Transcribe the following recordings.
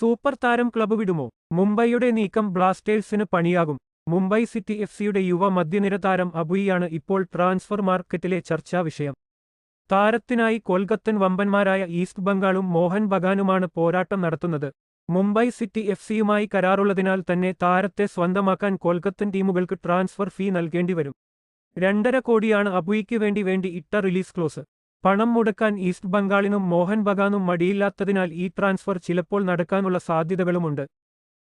Super താരം club വിടുമോ? മുംബൈയുടെ നീക്കം ബ്ലാസ്റ്റേഴ്സിന് പണിയാകും. മുംബൈ സിറ്റി എഫ് സിയുടെ യുവ മധ്യനിര താരം അബുയിയാണ് ഇപ്പോൾ ട്രാൻസ്ഫർ മാർക്കറ്റിലെ ചർച്ചാ വിഷയം. താരത്തിനായി കൊൽക്കത്തൻ വമ്പന്മാരായ ഈസ്റ്റ് ബംഗാളും മോഹൻ ബഗാനുമാണ് പോരാട്ടം നടത്തുന്നത്. മുംബൈ സിറ്റി എഫ് സിയുമായി കരാറുള്ളതിനാൽ തന്നെ താരത്തെ സ്വന്തമാക്കാൻ കൊൽക്കത്തൻ ടീമുകൾക്ക് ട്രാൻസ്ഫർ ഫീ നൽകേണ്ടിവരും. രണ്ടര കോടിയാണ് അബുയിക്ക് വേണ്ടി വേണ്ടി ഇട്ട റിലീസ് ക്ലോസ്. പണം മുടക്കാൻ ഈസ്റ്റ് ബംഗാളിനും മോഹൻ ബഗാനും മടിയില്ലാത്തതിനാൽ ഈ ട്രാൻസ്ഫർ ചിലപ്പോൾ നടക്കാനുള്ള സാധ്യതകളുമുണ്ട്.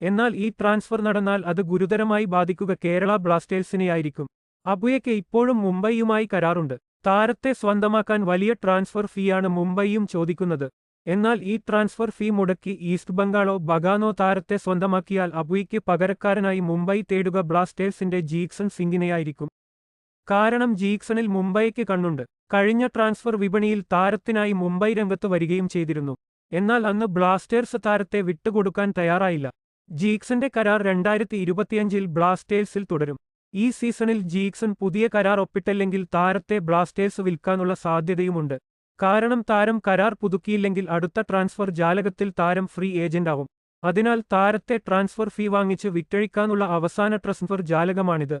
എന്നാൽ ഈ ട്രാൻസ്ഫർ നടന്നാൽ അത് ഗുരുതരമായി ബാധിക്കുക കേരള ബ്ലാസ്റ്റേഴ്സിനെയായിരിക്കും. അബുയയ്ക്ക് ഇപ്പോഴും മുംബൈയുമായി കരാറുണ്ട്. താരത്തെ സ്വന്തമാക്കാൻ വലിയ ട്രാൻസ്ഫർ ഫീയാണ് മുംബൈയും ചോദിക്കുന്നത്. എന്നാൽ ഈ ട്രാൻസ്ഫർ ഫീ മുടക്കി ഈസ്റ്റ് ബംഗാളോ ബഗാനോ താരത്തെ സ്വന്തമാക്കിയാൽ അബുയ്ക്ക് പകരക്കാരനായി മുംബൈ തേടുക ബ്ലാസ്റ്റേഴ്സിന്റെ ജീക്സൺ സിംഗിനെയായിരിക്കും. കാരണം ജീക്സണിൽ മുംബൈക്ക് കണ്ണുണ്ട്. കഴിഞ്ഞ ട്രാൻസ്ഫർ വിപണിയിൽ താരത്തിനായി മുംബൈ രംഗത്ത് വരികയും ചെയ്തിരുന്നു. എന്നാൽ അന്ന് ബ്ലാസ്റ്റേഴ്സ് താരത്തെ വിട്ടുകൊടുക്കാൻ തയ്യാറായില്ല. ജീക്സന്റെ കരാർ രണ്ടായിരത്തി ഇരുപത്തിയഞ്ചിൽ ബ്ലാസ്റ്റേഴ്സിൽ തുടരും. ഈ സീസണിൽ ജീക്സൺ പുതിയ കരാർ ഒപ്പിട്ടില്ലെങ്കിൽ താരത്തെ ബ്ലാസ്റ്റേഴ്സ് വിൽക്കാനുള്ള സാധ്യതയുമുണ്ട്. കാരണം താരം കരാർ പുതുക്കിയില്ലെങ്കിൽ അടുത്ത ട്രാൻസ്ഫർ ജാലകത്തിൽ താരം ഫ്രീ ഏജന്റാവും. അതിനാൽ താരത്തെ ട്രാൻസ്ഫർ ഫീ വാങ്ങിച്ച് വിറ്റഴിക്കാനുള്ള അവസാന ട്രാൻസ്ഫർ ജാലകമാണിത്.